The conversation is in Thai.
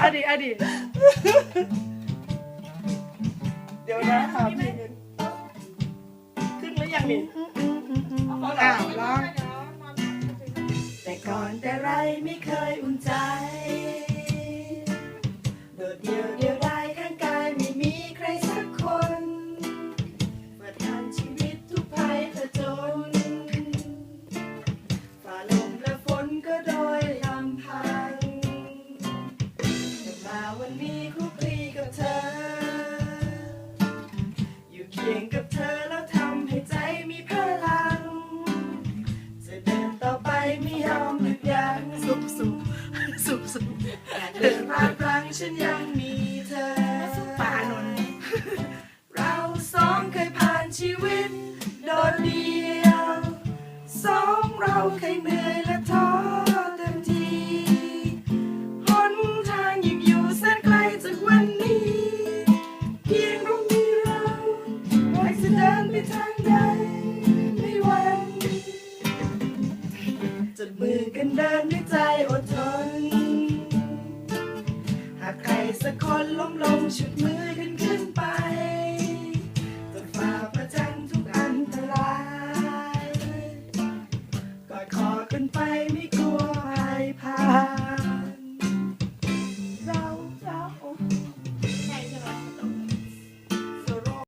อดีอดีเดี๋ยวนะหาเพลงขึ้นหรือยังนี่อ้าวร้องแต่ก่อนแต่ไรไม่เคยอุ่นใจ สุบสุบเดินผ่านพลังฉันยังมีเธอป่านนเราสองเคยผ่านชีวิต โดดเดียวสองเราเคยเหนื่อยและท้อเต็มทีหนทางยังอยู่แสนไกลจากวันนี้ เพียงเรามีเราไว้จะเดินไปทางใดไม่หวันจับมือกันเดินด้วยใจอดทน ล้ม